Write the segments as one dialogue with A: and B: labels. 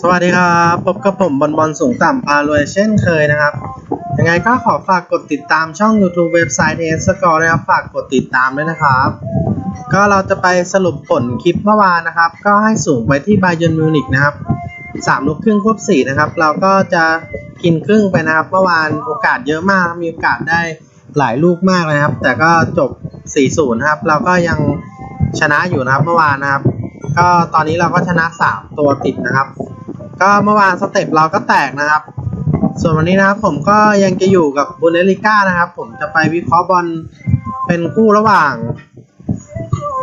A: สวัสดีครับพบกับผมบอลบอลสูงต่ำพารวยเช่นเคยนะครับ ยังไงก็ขอฝากกดติดตามช่อง YouTube เว็บไซต์เอสกอร์นะครับ ฝากกดติดตามด้วยนะครับ ก็เราจะไปสรุปผลคลิปเมื่อวานนะครับ ก็ให้สูงไปที่บาเยร์นมิวนิกนะครับสามลูกครึ่งควบสี่นะครับ เราก็จะกินครึ่งไปนะครับ เมื่อวานโอกาสเยอะมาก มีโอกาสได้หลายลูกมากเลยนะครับ แต่ก็จบ 4-0 นะครับ เราก็ยังชนะอยู่นะครับเมื่อวานนะครับ ก็ตอนนี้เราก็ชนะ3ตัวติดนะครับ ก็เมื่อวานสเต็ปเราก็แตกนะครับ ส่วนวันนี้นะครับผมก็ยังจะอยู่กับบุนเดลิก้านะครับ ผมจะไปวิเคราะห์บอลเป็นคู่ระหว่าง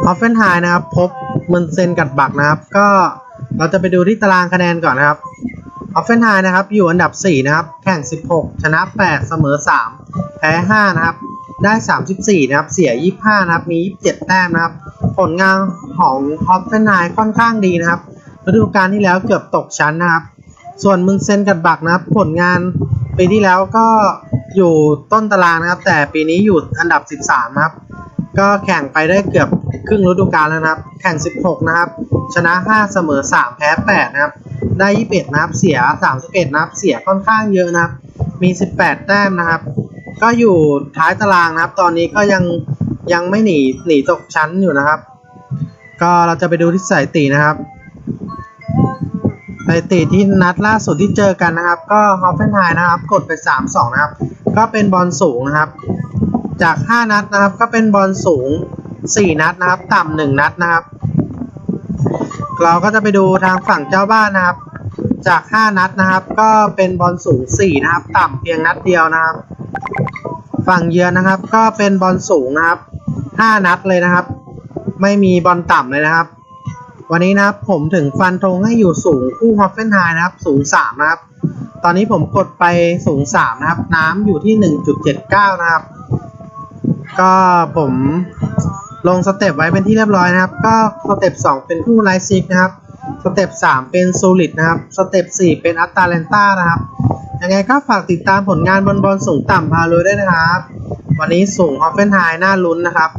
A: ออฟเฟนไฮนะครับ พบมึนเซนกัดบักนะครับ ก็เราจะไปดูที่ตารางคะแนนก่อนนะครับออฟเฟนไฮนะครับ อยู่อันดับ 4 นะครับ แข่ง 16 ชนะ 8 เสมอ 3 แพ้ 5 นะครับ ได้ 34 นะครับ เสีย 25 นะครับ มี 27 แต้มนะครับ ผลงานของออฟเฟนไฮค่อนข้างดีนะครับฤดูกาลที่แล้วเกือบตกชั้นนะครับ ส่วนมึงเซนกัดบักนะครับ ผลงานปีที่แล้วก็อยู่ต้นตารางนะครับ แต่ปีนี้อยู่อันดับ 13นะครับ ก็แข่งไปได้เกือบครึ่งฤดูกาลแล้วนะครับ แข่ง 16 นะครับ ชนะ 5 เสมอ 3 แพ้ 8 นะครับ ได้ 21 นะครับ เสีย 31 นะครับ เสียค่อนข้างเยอะนะครับ มี 18 แต้มนะครับ ก็อยู่ท้ายตารางนะครับ ตอนนี้ก็ยัง ยังไม่หนีหนีตกชั้นอยู่นะครับ ก็เราจะไปดูที่สถิตินะครับสถิติที่นัดล่าสุดที่เจอกันนะครับ ก็ฮอฟเฟนไฮนะครับ กดไป 3-2 นะครับ ก็เป็นบอลสูงนะครับ จาก 5 นัดนะครับ ก็เป็นบอลสูง 4 นัดนะครับ ต่ำ1นัดนะครับ เราก็จะไปดูทางฝั่งเจ้าบ้านนะครับ จาก 5 นัดนะครับ ก็เป็นบอลสูง 4 นะครับ ต่ำเพียงนัดเดียวนะครับ ฝั่งเยือนนะครับ ก็เป็นบอลสูงนะครับ5นัดเลยนะครับ ไม่มีบอลต่ำเลยนะครับ วันนี้นะครับผมถึงฟันธงให้อยู่สูงคู่ฮอฟเฟนไฮนะครับ สูง3นะครับ ตอนนี้ผมกดไปสูง3นะครับ น้ำอยู่ที่1.79นะครับ ก็ผมลงสเต็ปไว้เป็นที่เรียบร้อยนะครับ ก็สเต็ป2เป็นคู่ไลซิกนะครับ สเต็ป3เป็นซูริตนะครับ สเต็ป4เป็นอัตตาเลนต้านะครับ ยังไงก็ฝากติดตามผลงานบอลบอลสูงต่ำพาเลยด้วยนะครับ วันนี้สูงฮอฟเฟนไฮน่าลุ้นนะครับ